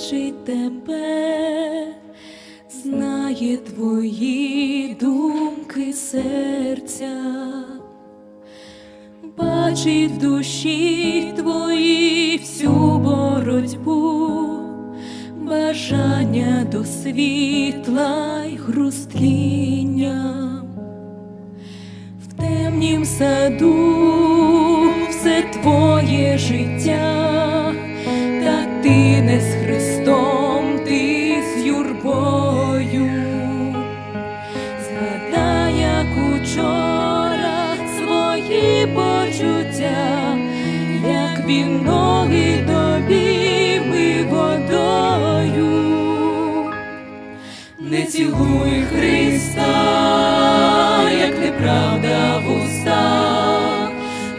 бачить тебе, знає твої думки серця, бачить в душі твої всю боротьбу, бажання до світла й хрусткіння. В темнім саду все твоє життя, ти не з він ноги тобі мив водою. Не цілуй Христа, як неправда в устах,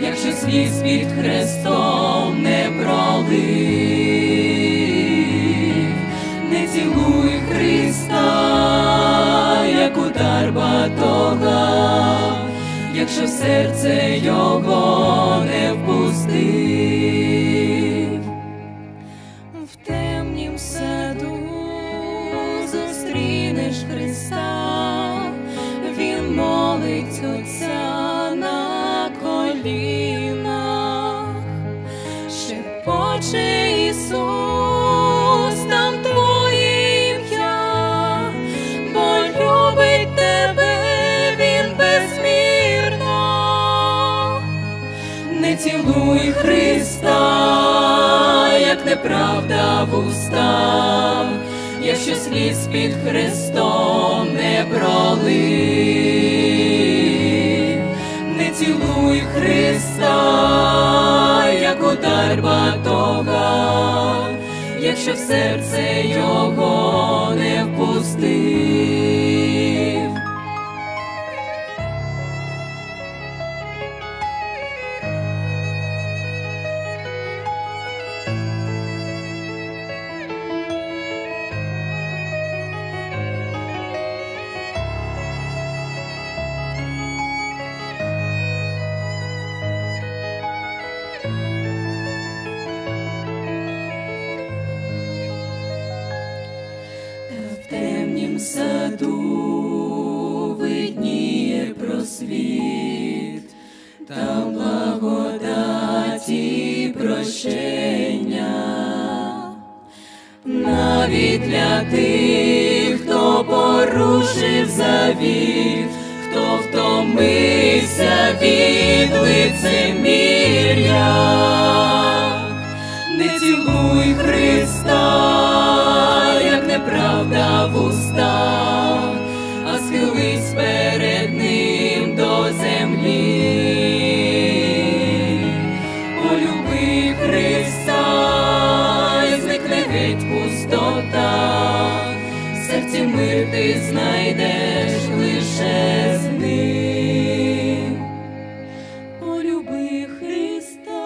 якщо сліз під хрестом не пролив, не цілуй Христа, як удар батога, якщо в серце його не впустив молить Отця на колінах, шепоче Ісус, там твоє ім'я, бо любить тебе Він безмірно. Не цілуй Христа, як неправда в устах, якщо сліз під Христом не пролив, якщо в серце його не впустив. В темнім саду видніє просвіт, та благодаті прощення, навіть для тих, хто порушив завіт, хто втомився від лицемір'я ти знайдеш лише з ним. Полюби Христа,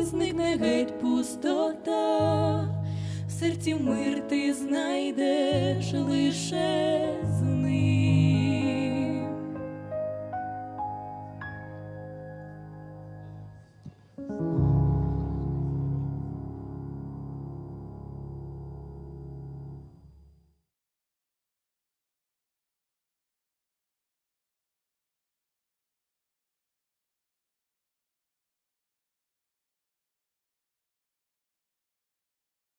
і зникне геть пустота, в серці мир ти знайдеш лише з ним.